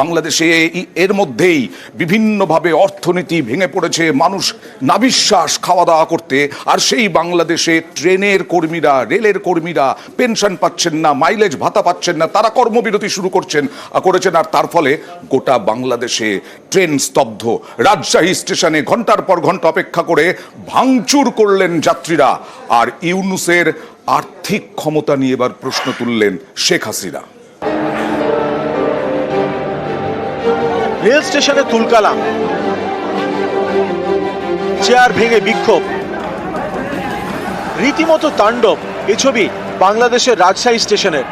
বাংলাদেশে এর মধ্যেই বিভিন্নভাবে অর্থনীতি ভেঙে পড়েছে, মানুষ নাবিশ্বাস খাওয়া দাওয়া করতে, আর সেই বাংলাদেশে ট্রেনের কর্মীরা, রেলের কর্মীরা পেনশন পাচ্ছেন না, মাইলেজ ভাতা পাচ্ছেন না, তারা কর্মবিরতি শুরু করছেন করেছেন, আর তার ফলে গোটা বাংলাদেশে ট্রেন স্তব্ধ। রাজশাহী স্টেশনে ঘণ্টার পর ঘণ্টা অপেক্ষা করে ভাঙচুর করলেন যাত্রীরা, আর ইউনুসের আর্থিক ক্ষমতা নিয়ে এবার প্রশ্ন তুললেন শেখ হাসিনা। রেল স্টেশনে তুলকালাম। চেয়ার ভেঙে বিক্ষোভ। রীতিমতো তাণ্ডব, এ ছবি বাংলাদেশের রাজশাহী স্টেশনের।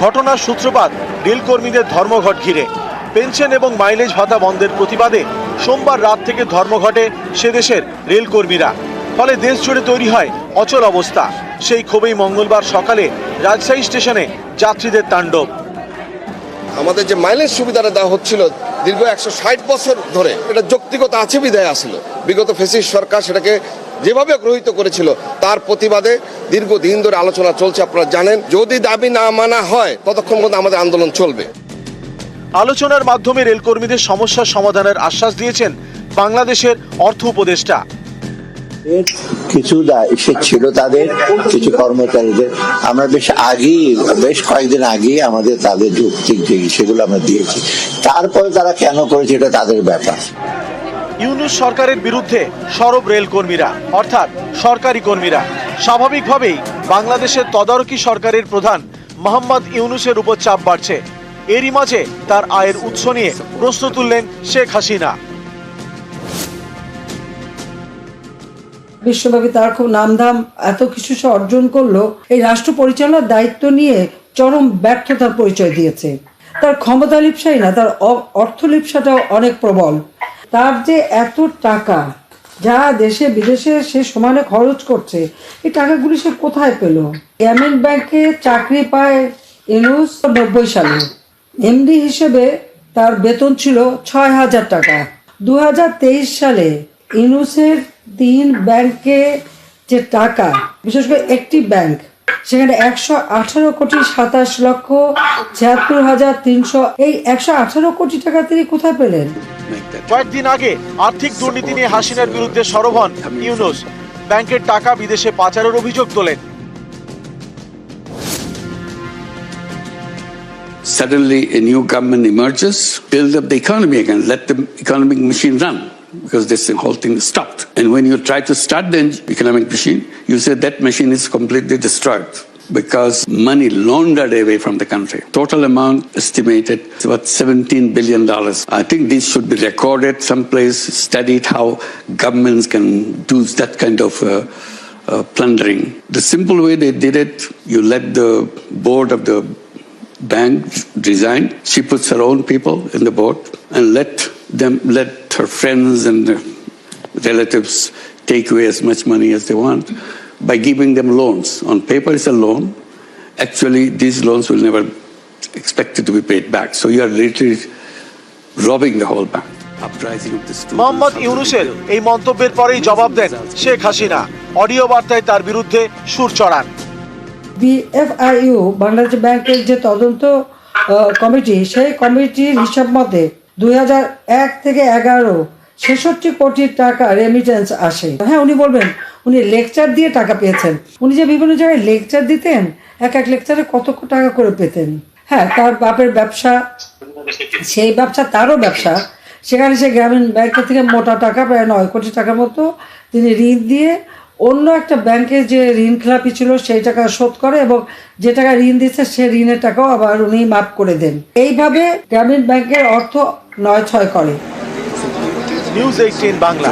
ঘটনার সূত্রপাত, রেলকর্মীদের ধর্মঘট ঘিরে। পেনশন এবং মাইলেজ ভাতা বন্ধের প্রতিবাদে সোমবার রাত থেকে ধর্মঘটে সে দেশের রেলকর্মীরা। ফলে দেশ জুড়ে তৈরি হয় অচল অবস্থা। সেই ক্ষোভেই মঙ্গলবার সকালে রাজশাহী স্টেশনে যাত্রীদের তাণ্ডব। আমাদের যে মাইলেজ সুবিধাটা দেওয়া হচ্ছিল দীর্ঘ একশো ষাট বছর ধরে, এটা যৌক্তিকতা আছে, বিদায় আসলো। বিগত ফেসিস সরকার সেটাকে যেভাবে গ্রহীত করেছিল, তার প্রতিবাদে দীর্ঘদিন ধরে আলোচনা চলছে, আপনারা জানেন। যদি দাবি না মানা হয়, ততক্ষণ পর্যন্ত আমাদের আন্দোলন চলবে। আলোচনার মাধ্যমে রেলকর্মীদের সমস্যার সমাধানের আশ্বাস দিয়েছেন বাংলাদেশের অর্থ উপদেষ্টা। কিছু দায়িত্ব ছিল তাদের, কিছু কর্মচারীদের। আমরা বেশ আগেই, বেশ কয়েকদিন আগেই আমাদের তাদের যৌক্তিক যে সেগুলো আমরা দিয়েছি। তারপরে তারা কেন করেছে এটা তাদের ব্যাপার। ইউনুস সরকারের বিরুদ্ধে সরব রেল কর্মীরা অর্থাৎ সরকারি কর্মীরা, স্বাভাবিকভাবেই বাংলাদেশের তদারকি সরকারের প্রধান মোহাম্মদ ইউনুসের উপর চাপ বাড়ছে। এরই মাঝে তার আয়ের উৎস নিয়ে প্রশ্ন তুললেন শেখ হাসিনা। বিশ্বব্যাপী তার খুব নামধাম এত কিছু সে অর্জন করল, এই রাষ্ট্র পরিচালনার দায়িত্ব নিয়ে চরম ব্যর্থতার পরিচয় দিয়েছে। তার ক্ষমতা লিপসাই না, তার অর্থ লিপসাটাও অনেক প্রবল। তার যে এত টাকা যা দেশে বিদেশে সে সমানে খরচ করছে, এই টাকাগুলি সে কোথায় পেল? গ্রামীণ ব্যাংকে চাকরি পায় ইনুস নব্বই সালে। এমডি হিসেবে তার বেতন ছিল ছয় হাজার টাকা। দু হাজার তেইশ সালে ইনুসের তিন ব্যাংকে যে টাকা বিশেষ করে একটি ব্যাংক সেখানে একশো আঠারো কোটি সাতাশ লক্ষ ছিয়াত্তর হাজার তিনশো এই একশো আঠারো কোটি টাকা তিনি কোথায় পেলেন? কয়েকদিন আগে আর্থিক দুর্নীতি নিয়ে হাসিনার বিরুদ্ধে সরব হন ইউনুস। ব্যাংকের টাকা বিদেশে পাচারের অভিযোগ তোলেন। Suddenly a new government emerges, build up the economy again, let the economic machine run. Because this whole thing stopped. And when you try to start the economic machine, you say that machine is completely destroyed because money laundered away from the country. Total amount estimated is about 17 billion dollars. I think this should be recorded someplace, studied how governments can do that kind of uh, uh, plundering. The simple way they did it, you let the board of the bank resign. She puts her own people in the board and let them let her friends and uh, relatives take away as much money as they want by giving them loans. On paper, it's a loan. Actually, these loans will never expected to be paid back. So you are literally robbing the whole bank. Mohammad ইউনুসের এই মন্তব্যের পরেই জবাব দেন Sheikh Hasina audio বার্তায় তার বিরুদ্ধে সুর চড়ান BFIU Bangladesh ব্যাংকের যে তদন্ত কমিটি সেই কমিটির হিসাব মতে দুই থেকে এগারো, ছেষট্টি কোটি টাকা রেমিটেন্স আসে। হ্যাঁ উনি বলবেন, উনি লেকচার দিয়ে টাকা পেয়েছেন। উনি যে বিভিন্ন জায়গায় লেকচার দিতেন, এক এক লেকচারে কত টাকা করে পেতেন। হ্যাঁ তার বাপের ব্যবসা, সেই ব্যবসা তারও ব্যবসা। সেখানে সে গ্রামীণ ব্যাংকের থেকে মোটা টাকা, প্রায় নয় কোটি টাকার মতো তিনি ঋণ দিয়ে অন্য একটা ব্যাংকে যে ঋণ খেলাপি ছিল, সেই টাকা শোধ করে এবং যে টাকা ঋণ দিচ্ছে সে ঋণের টাকাও আবার উনি মাফ করে দেন। এইভাবে গ্রামীণ ব্যাংকের অর্থ নয় ছয় করে। News eighteen Bangla